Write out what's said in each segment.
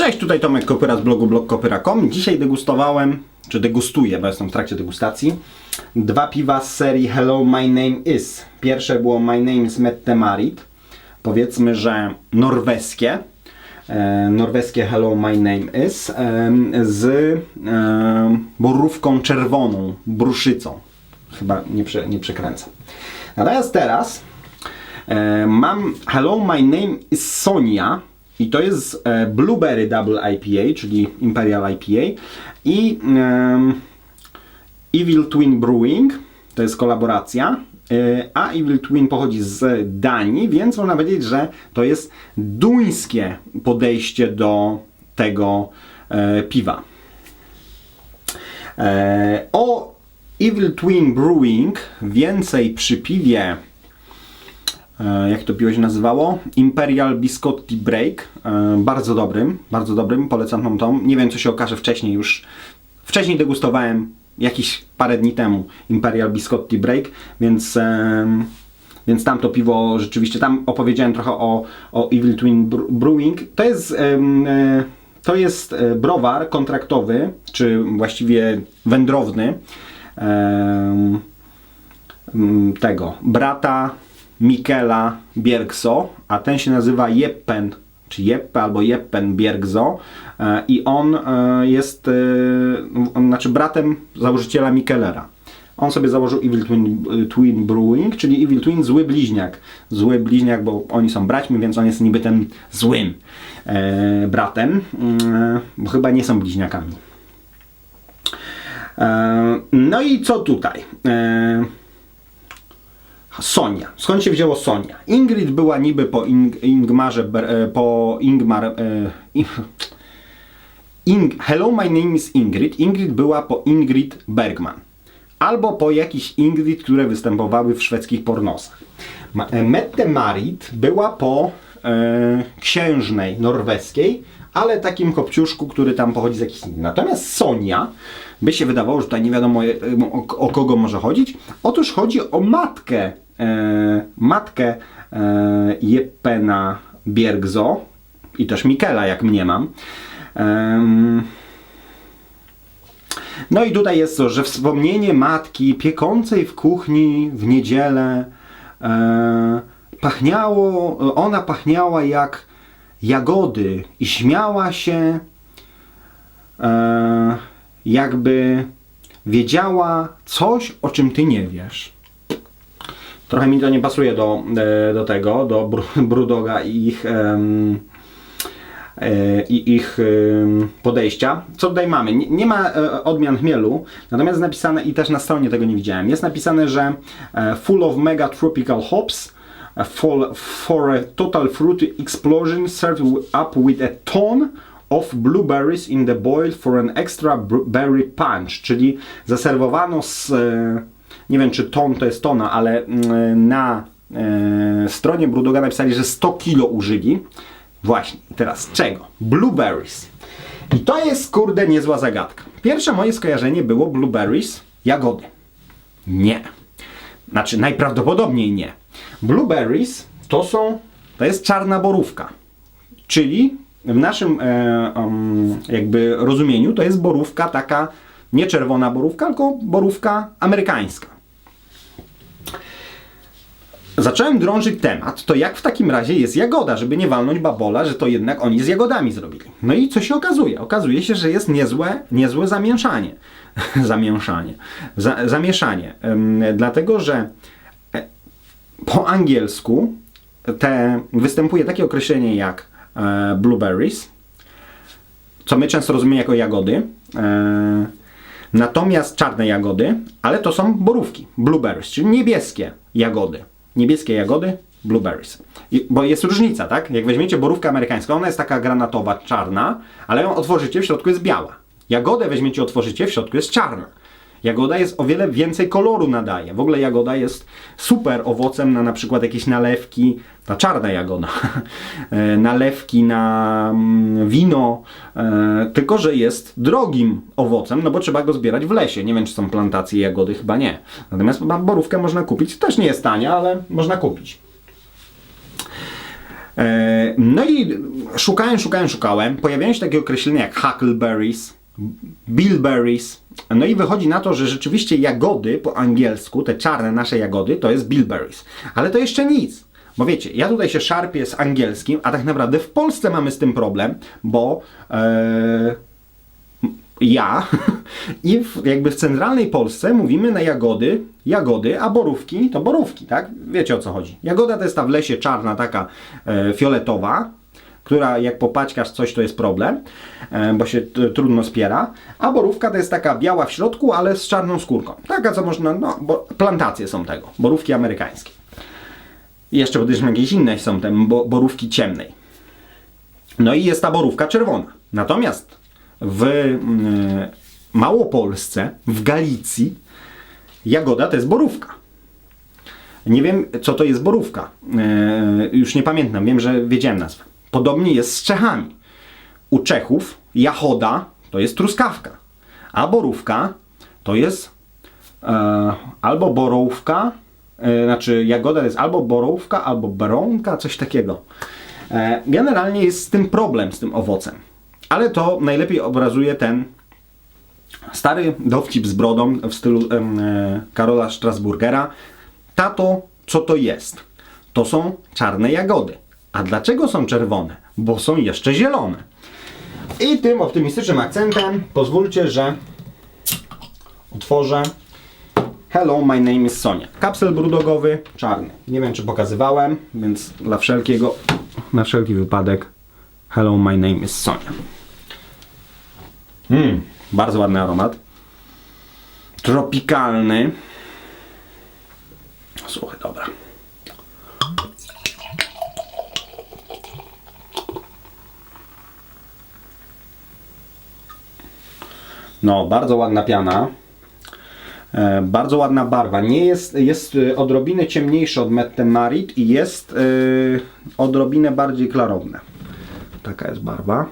Cześć, tutaj Tomek Kopyra z blogu blogkopyra.com. Dzisiaj degustowałem, czy degustuję, bo jestem w trakcie degustacji, dwa piwa z serii Hello My Name Is. Pierwsze było My Name is Mette Marit, powiedzmy, że norweskie. E, norweskie Hello My Name Is e, z e, borówką czerwoną, bruszycą. Chyba nie, prze, nie przekręcam. Natomiast teraz E, mam Hello, my name is Sonia i to jest e, Blueberry Double IPA, czyli Imperial IPA i Evil Twin Brewing, to jest kolaboracja, e, a Evil Twin pochodzi z Danii, więc można powiedzieć, że to jest duńskie podejście do tego e, piwa. E, o Evil Twin Brewing więcej przy piwie jak to piwo się nazywało? Imperial Biscotti Break. E, Bardzo dobrym, bardzo dobrym, polecam wam to. Nie wiem co się okaże wcześniej już. Wcześniej degustowałem jakieś parę dni temu Imperial Biscotti Break, więc, więc tam to piwo rzeczywiście, tam opowiedziałem trochę o, o Evil Twin Brewing. To jest, e, to jest e, browar kontraktowy, czy właściwie wędrowny. tego brata Mikela Biergso, a ten się nazywa Jeppen, czy Jeppe albo Jeppen Biergso e, i on e, jest e, on, znaczy bratem założyciela Mikelera. On sobie założył Evil Twin, Twin Brewing, czyli Evil Twin zły bliźniak. Zły bliźniak, bo oni są braćmi, więc on jest niby tym złym e, bratem, mm, bo chyba nie są bliźniakami. E, no i co tutaj? E, Sonia. Skąd się wzięło Sonia? Ingrid była niby po Ing Ingmarze, e, po Ingmar... e, In Ing Hello, my name is Ingrid. Ingrid była po Ingrid Bergman. Albo po jakichś Ingrid, które występowały w szwedzkich pornosach. E, Mette Marit była po e, księżnej norweskiej, ale takim kopciuszku, który tam pochodzi z jakichś innych. Natomiast Sonia, by się wydawało, że tutaj nie wiadomo e, o, o kogo może chodzić. Otóż chodzi o matkę, matkę e, Jeppena Biergzo i też Mikela, jak mnie mam. Em, no i tutaj jest to, że wspomnienie matki piekącej w kuchni w niedzielę e, pachniało, ona pachniała jak jagody i śmiała się e, jakby wiedziała coś, o czym ty nie wiesz. Trochę mi to nie pasuje do, e, do tego, do Bru- Brudoga i ich e, i ich podejścia. Co tutaj mamy? Nie, nie ma e, odmian chmielu, natomiast jest napisane, i też na stronie tego nie widziałem, jest napisane, że full of mega tropical hops for, for a total fruity explosion served up with a ton of blueberries in the boil for an extra berry punch, czyli zaserwowano z, nie wiem czy ton to jest tona, ale mm, na e, stronie Brudoga napisali, że 100 kilo użyli. Właśnie, teraz czego? Blueberries. I to jest kurde niezła zagadka. Pierwsze moje skojarzenie było blueberries, jagody. Nie. Znaczy, najprawdopodobniej nie. Blueberries to są, to jest czarna borówka. Czyli w naszym e, em, jakby rozumieniu to jest borówka taka, nie czerwona borówka, tylko borówka amerykańska. Zacząłem drążyć temat, to jak w takim razie jest jagoda, żeby nie walnąć babola, że to jednak oni z jagodami zrobili. No i co się okazuje? Okazuje się, że jest niezłe, niezłe zamieszanie. zamieszanie. Za, zamieszanie. Ym, dlatego, że e, po angielsku te, występuje takie określenie jak e, blueberries, co my często rozumiemy jako jagody. E, natomiast czarne jagody, ale to są borówki, blueberries, czyli niebieskie jagody. Niebieskie jagody, blueberries. I, bo jest różnica, tak? Jak weźmiecie borówkę amerykańską, ona jest taka granatowa, czarna, ale ją otworzycie, w środku jest biała. Jagodę weźmiecie, otworzycie, w środku jest czarna. Jagoda jest o wiele więcej koloru nadaje. W ogóle jagoda jest super owocem na na przykład jakieś nalewki, ta czarna jagoda, e, nalewki na mm, wino, e, tylko że jest drogim owocem, no bo trzeba go zbierać w lesie. Nie wiem, czy są plantacje jagody, chyba nie. Natomiast borówkę można kupić, też nie jest tania, ale można kupić. E, no i szukałem, szukałem, szukałem. Pojawiają się takie określenia jak huckleberries, bilberries. No i wychodzi na to, że rzeczywiście jagody po angielsku, te czarne nasze jagody, to jest bilberries. Ale to jeszcze nic. Bo wiecie, ja tutaj się szarpię z angielskim, a tak naprawdę w Polsce mamy z tym problem, bo e, ja i w, jakby w centralnej Polsce mówimy na jagody, jagody, a borówki to borówki, tak? Wiecie o co chodzi. Jagoda to jest ta w lesie czarna, taka e, fioletowa, która jak popaćkasz coś to jest problem, e, bo się t, trudno spiera, a borówka to jest taka biała w środku, ale z czarną skórką. Taka co można, no, bo plantacje są tego, borówki amerykańskie. Jeszcze podejrzewam jakieś inne są te bo, borówki ciemnej. No i jest ta borówka czerwona. Natomiast w mm, Małopolsce, w Galicji, jagoda to jest borówka. Nie wiem, co to jest borówka. E, już nie pamiętam, wiem, że wiedziałem nazwę. Podobnie jest z Czechami. U Czechów jachoda to jest truskawka, a borówka to jest e, albo borówka, e, znaczy jagoda to jest albo borówka, albo baronka, coś takiego. E, generalnie jest z tym problem, z tym owocem. Ale to najlepiej obrazuje ten stary dowcip z brodą w stylu e, Karola Strasburgera. Tato, co to jest? To są czarne jagody. A dlaczego są czerwone? Bo są jeszcze zielone. I tym optymistycznym akcentem pozwólcie, że otworzę Hello, my name is Sonia. Kapsel brudogowy, czarny. Nie wiem, czy pokazywałem, więc dla wszelkiego, na wszelki wypadek Hello, my name is Sonia. Mmm, bardzo ładny aromat. Tropikalny. Słuchaj, dobra. No, bardzo ładna piana. E, bardzo ładna barwa. Nie jest, jest e, odrobinę ciemniejszy od Mette Marit i jest e, odrobinę bardziej klarowne. Taka jest barwa.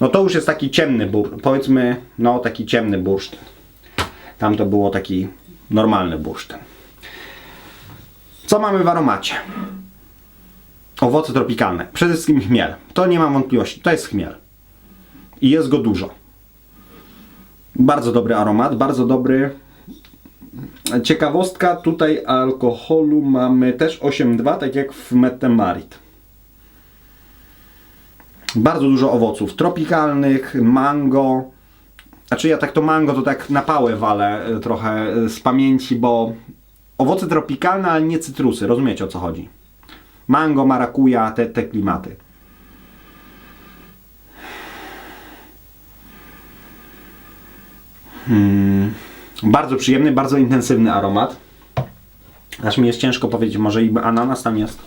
No to już jest taki ciemny bur, powiedzmy, no taki ciemny bursztyn. Tam to było taki normalny bursztyn. Co mamy w aromacie? Owoce tropikalne. Przede wszystkim chmiel. To nie mam wątpliwości. To jest chmiel. I jest go dużo. Bardzo dobry aromat, bardzo dobry. Ciekawostka, tutaj alkoholu mamy też 8,2, tak jak w Metemarit. Bardzo dużo owoców tropikalnych, mango. Znaczy ja tak to mango to tak na pałę walę e, trochę e, z pamięci, bo owoce tropikalne, ale nie cytrusy. Rozumiecie o co chodzi? Mango, marakuja, te, te klimaty. Hmm. Bardzo przyjemny, bardzo intensywny aromat. Aż mi jest ciężko powiedzieć, może i ananas tam jest.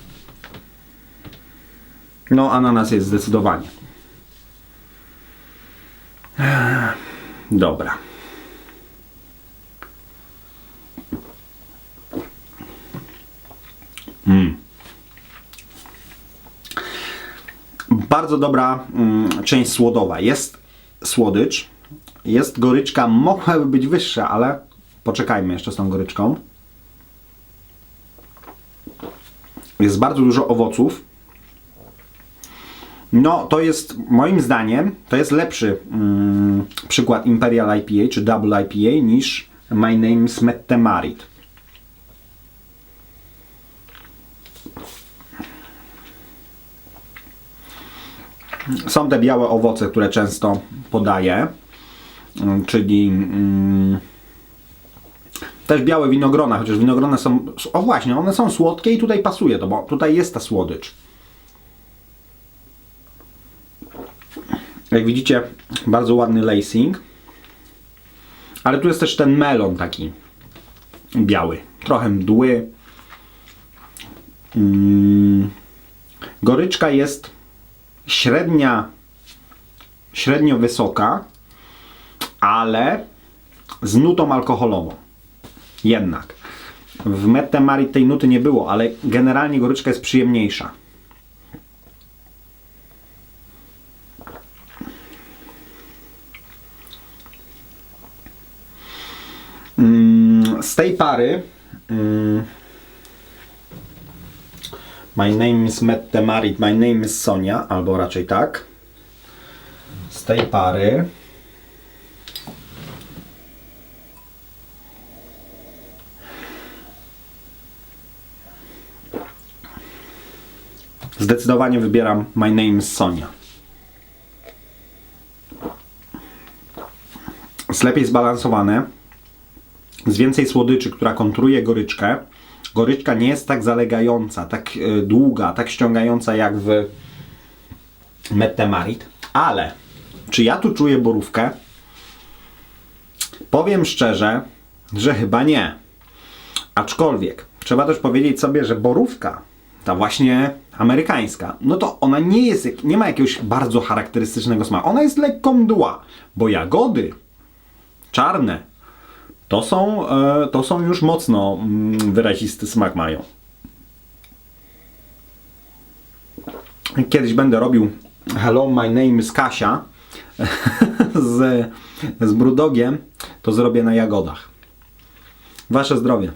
No, ananas jest zdecydowanie. Dobra. Mm. Bardzo dobra mm, część słodowa. Jest słodycz, jest goryczka, mogłaby być wyższa, ale poczekajmy jeszcze z tą goryczką. Jest bardzo dużo owoców. No, to jest moim zdaniem, to jest lepszy mm, przykład Imperial IPA czy Double IPA niż My Name is Mette. Są te białe owoce, które często podaję, czyli mm, też białe winogrona, chociaż winogrona są, o właśnie, one są słodkie i tutaj pasuje to, bo tutaj jest ta słodycz. Jak widzicie, bardzo ładny lacing. Ale tu jest też ten melon taki biały. Trochę mdły. Mm. Goryczka jest średnia, średnio wysoka, ale z nutą alkoholową. Jednak. W Mette Marit tej nuty nie było, ale generalnie goryczka jest przyjemniejsza. z tej pary My name is Mette Marit, my name is Sonia, albo raczej tak. Z tej pary. Zdecydowanie wybieram My name is Sonia. Jest lepiej zbalansowane. Z więcej słodyczy, która kontruje goryczkę. Goryczka nie jest tak zalegająca, tak e, długa, tak ściągająca jak w Mette Marit. Ale czy ja tu czuję borówkę? Powiem szczerze, że chyba nie. Aczkolwiek trzeba też powiedzieć sobie, że borówka, ta właśnie amerykańska, no to ona nie jest, nie ma jakiegoś bardzo charakterystycznego smaku. Ona jest lekko mdła, bo jagody czarne to są, e, to są już mocno mm, wyrazisty smak mają. Kiedyś będę robił Hello, my name is Kasia z, z brudogiem, to zrobię na jagodach. Wasze zdrowie.